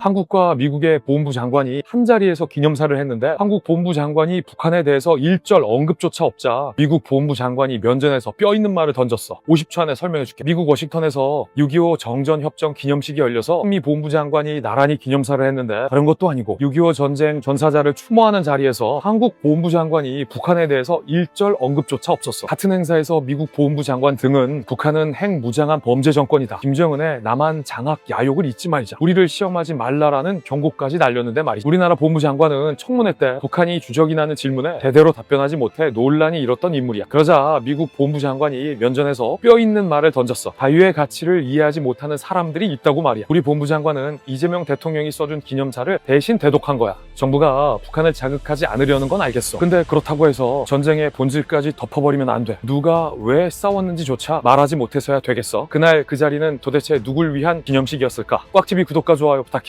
한국과 미국의 보훈부 장관이 한 자리에서 기념사를 했는데 한국 보훈부 장관이 북한에 대해서 일절 언급조차 없자 미국 보훈부 장관이 면전에서 뼈 있는 말을 던졌어. 50초 안에 설명해줄게. 미국 워싱턴에서 6.25 정전협정 기념식이 열려서 한미 보훈부 장관이 나란히 기념사를 했는데 다른 것도 아니고 6.25 전쟁 전사자를 추모하는 자리에서 한국 보훈부 장관이 북한에 대해서 일절 언급조차 없었어. 같은 행사에서 미국 보훈부 장관 등은 북한은 핵무장한 범죄 정권이다. 김정은의 남한 장악 야욕을 잊지 말자. 우리를 시험하지 말 라라는 경고까지 날렸는데 말이지. 우리나라 보훈부 장관은 청문회 때 북한이 주적이라는 질문에 제대로 답변하지 못해 논란이 일었던 인물이야. 그러자 미국 보훈부 장관이 면전에서 뼈 있는 말을 던졌어. 자유의 가치를 이해하지 못하는 사람들이 있다고 말이야. 우리 보훈부 장관은 이재명 대통령이 써준 기념사를 대신 대독한 거야. 정부가 북한을 자극하지 않으려는 건 알겠어. 근데 그렇다고 해서 전쟁의 본질까지 덮어버리면 안 돼. 누가 왜 싸웠는지조차 말하지 못해서야 되겠어. 그날 그 자리는 도대체 누굴 위한 기념식이었을까? 꽉TV 구독과 좋아요 부탁해.